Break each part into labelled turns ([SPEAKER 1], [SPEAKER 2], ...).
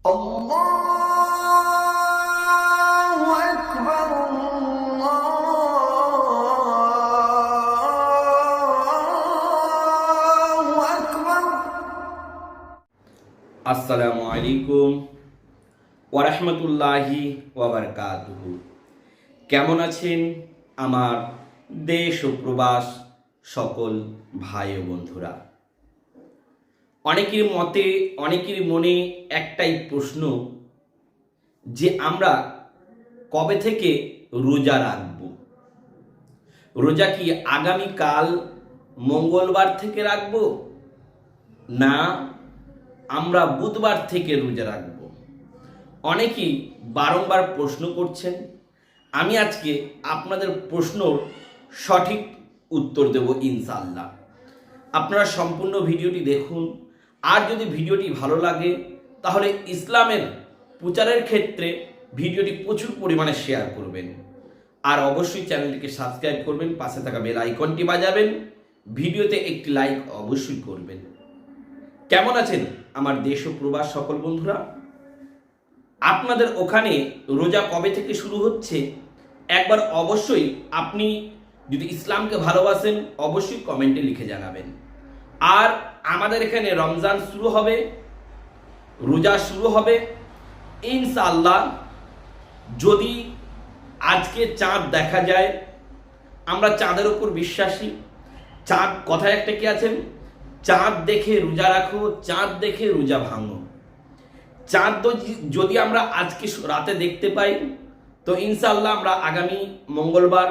[SPEAKER 1] আসসালামু আলাইকুম ওরহমতুল্লাহি ওবরকাতুহু কেমন আছেন আমার দেশ ও প্রবাস সকল ভাই ও বন্ধুরা? অনেকের মতে, অনেকের মনে একটাই প্রশ্ন, যে আমরা কবে থেকে রোজা রাখব? রোজা কি আগামীকাল মঙ্গলবার থেকে রাখব? না, আমরা বুধবার থেকে রোজা রাখব? অনেকেই বারংবার প্রশ্ন করছেন। আমি আজকে আপনাদের প্রশ্নর সঠিক উত্তর দেব ইনশাল্লাহ আপনারা সম্পূর্ণ ভিডিওটি দেখুন আর যদি ভিডিওটি ভালো লাগে, তাহলে ইসলামের প্রচারের ক্ষেত্রে ভিডিওটি প্রচুর পরিমাণে শেয়ার করবেন। আর অবশ্যই চ্যানেলটিকে সাবস্ক্রাইব করবেন, পাশে থাকা বেল আইকনটি বাজাবেন, ভিডিওতে একটি লাইক অবশ্যই করবেন। কেমন আছেন আমার দেশ ও প্রবাস সকল বন্ধুরা? আপনাদের ওখানে রোজা কবে থেকে শুরু হচ্ছে? একবার অবশ্যই আপনি যদি ইসলামকে ভালোবাসেন, অবশ্যই কমেন্টে লিখে জানাবেন। আর আমাদের এখানে রমজান শুরু হবে, রোজা শুরু হবে। ইনশাআল্লাহ, যদি আজকে চাঁদ দেখা যায়, আমরা চাঁদের উপর বিশ্বাসী। চাঁদ কথায় একটা কি আছেন চাঁদ দেখে রোজা রাখো, চাঁদ দেখে রোজা ভাঙো। চাঁদ তো যদি আমরা আজকে রাতে দেখতে পাই, তো ইনশাল্লাহ আমরা আগামী মঙ্গলবার,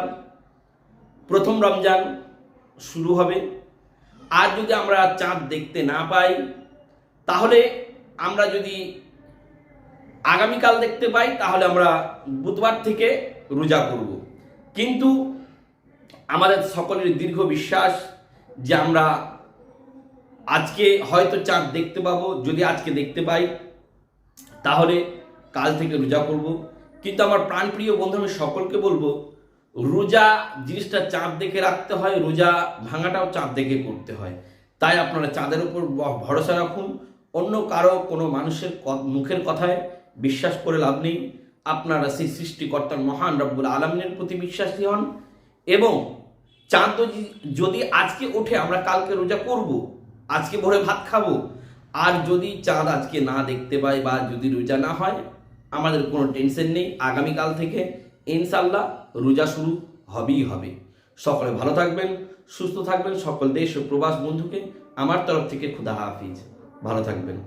[SPEAKER 1] প্রথম রমজান শুরু হবে। আর যদি আমরা চাঁদ দেখতে না পাই, তাহলে আমরা যদি আগামীকাল দেখতে পাই, তাহলে আমরা বুধবার থেকে রোজা করব কিন্তু আমাদের সকলের দীর্ঘ বিশ্বাস যে আমরা আজকে হয়তো চাঁদ দেখতে পাবো, যদি আজকে দেখতে পাই, তাহলে কাল থেকে রোজা করব কিন্তু আমার প্রাণপ্রিয় বন্ধু, আমি সকলকে বলব রোজা জিনিসটা চাঁদ দেখে রাখতে হয়, রোজা ভাঙাটাও চাঁদ দেখে করতে হয়। তাই আপনারা চাঁদের উপর ভরসা রাখুন। অন্য কারও, কোনো মানুষের মুখের কথায় বিশ্বাস করে লাভ নেই। আপনারা সেই সৃষ্টিকর্তার মহান রব্বুল আলমিনের প্রতি বিশ্বাসী হন এবং চাঁদ যদি- যদি আজকে ওঠে, আমরা কালকে রোজা করব, আজকে ভোরে ভাত খাব। আর যদি চাঁদ আজকে না দেখতে পাই বা যদি রোজা না হয়, আমাদের কোনো টেনশন নেই। আগামীকাল থেকে ইনশাল্লাহ রোজা শুরু হবেই হবে। সকলে ভালো থাকবেন, সুস্থ থাকবেন, সকল দেশ ও প্রবাস বন্ধুকে আমার তরফ থেকে খুদা হাফিজ। ভালো থাকবেন।